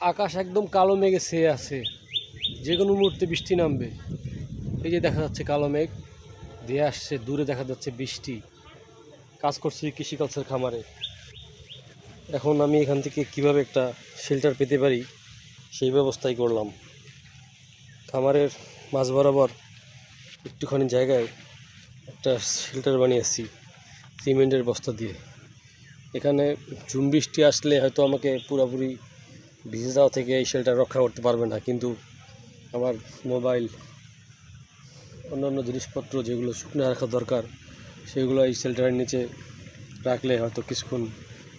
আকাশ একদম কালো মেঘে ছেয়ে আছে। যে কোনো মুহূর্তে বৃষ্টি নামবে। এই যে দেখা যাচ্ছে কালো মেঘ দিয়ে আসছে, দূরে দেখা যাচ্ছে বৃষ্টি। কাজ করছি কৃষিকালচার খামারে। এখন আমি এখান থেকে কীভাবে একটা শেল্টার পেতে পারি, সেই ব্যবস্থাই করলাম। খামারের মাঝ বরাবর একটুখানি জায়গায় একটা শেল্টার বানিয়েছি সিমেন্টের বস্তা দিয়ে। এখানে ঝুম বৃষ্টি আসলে হয়তো আমাকে পুরোপুরি ভিজে যাওয়া থেকে এই শেল্টার রক্ষা করতে পারবে না, কিন্তু আমার মোবাইল, অন্যান্য জিনিসপত্র যেগুলো শুকনো রাখা দরকার, সেগুলো এই শেল্টারের নিচে রাখলে হয়তো কিছুক্ষণ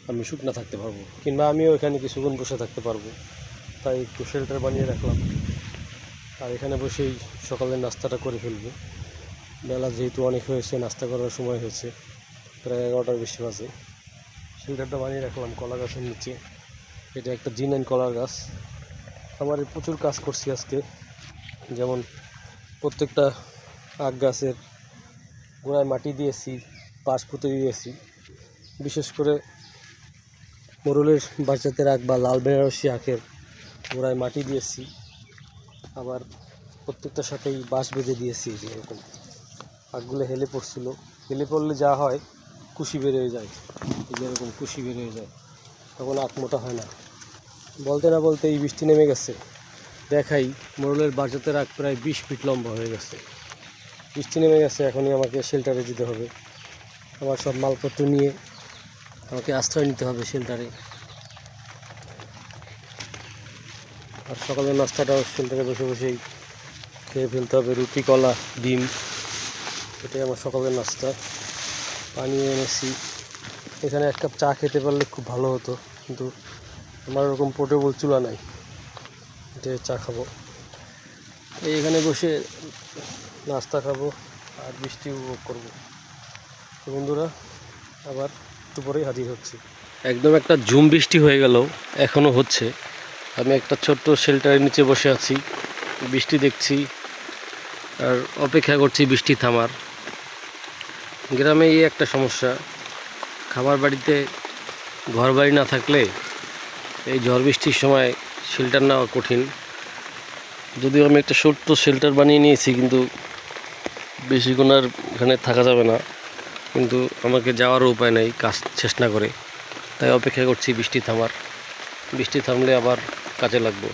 আমি শুকনো থাকতে পারব, কিংবা আমিও এখানে কিছুক্ষণ বসে থাকতে পারব। তাই একটু শেল্টার বানিয়ে রাখলাম। আর এখানে বসেই সকালের নাস্তাটা করে ফেলব। বেলা যেহেতু অনেক হয়েছে, নাস্তা করার সময় হয়েছে, প্রায় এগারোটার বেশি বাজে। শেল্টারটা বানিয়ে রাখলাম কলা গাছের নিচে। এটা একটা জিনাইন কলার গাছ। আমার প্রচুর কাজ করছি আজকে। যেমন প্রত্যেকটা আখ গাছের গোড়ায় মাটি দিয়েছি পাশ পুঁতে দিয়েছি। বিশেষ করে মোরলের বাচ্চাদের আখ বা লাল বেনারসি আখের গোড়ায় মাটি দিয়েছি। আবার প্রত্যেকটার সাথেই বাঁশ বেঁধে দিয়েছি এই যে এরকম। আখগুলো হেলে পড়ছিল। হেলে পড়লে যা হয়, কুশি হয়ে যায়। যেরকম কুশি হয়ে যায়। তখন আখ মোটা হয় না। বলতে না বলতে এই বৃষ্টি নেমে গেছে। দেখাই মোরলের বাজাতের আগ প্রায় বিশ ফিট লম্বা হয়ে গেছে। বৃষ্টি নেমে গেছে, এখনই আমাকে শেল্টারে যেতে হবে। আমার সব মালপত্র নিয়ে আমাকে আশ্রয় নিতে হবে শেল্টারে আর সকালের নাস্তাটাও শেল্টারে বসে বসেই খেয়ে ফেলতে হবে, রুটি, কলা, ডিম। এটাই আমার সকালের নাস্তা। পানি এনেছি। এখানে এক কাপ চা খেতে পারলে খুব ভালো হতো, কিন্তু আমার ওরকম পোর্টেবল চুলা নাই। এটা চা খাব। এই এখানে বসে নাস্তা খাব আর বৃষ্টি উপভোগ করব। বন্ধুরা, আবার একটু পরেই হাজির হচ্ছে। একদম একটা ঝুম বৃষ্টি হয়ে গেল এখনও হচ্ছে। আমি একটা ছোট্ট শেল্টারের নিচে বসে আছি, বৃষ্টি দেখছি আর অপেক্ষা করছি বৃষ্টি থামার। গ্রামে এই একটা সমস্যা খাবার বাড়িতে ঘর বাড়ি না থাকলে এই ঝড় বৃষ্টির সময় শেল্টার নেওয়া কঠিন। যদিও আমি একটা ছোট্ট শেল্টার বানিয়ে নিয়েছি, কিন্তু বেশিক্ষণ আর এখানে থাকা যাবে না। কিন্তু আমাকে যাওয়ারও উপায় নেই, কাজ শেষ না করে। তাই অপেক্ষা করছি বৃষ্টি থামার। বৃষ্টি থামলে আবার কাজে লাগবো।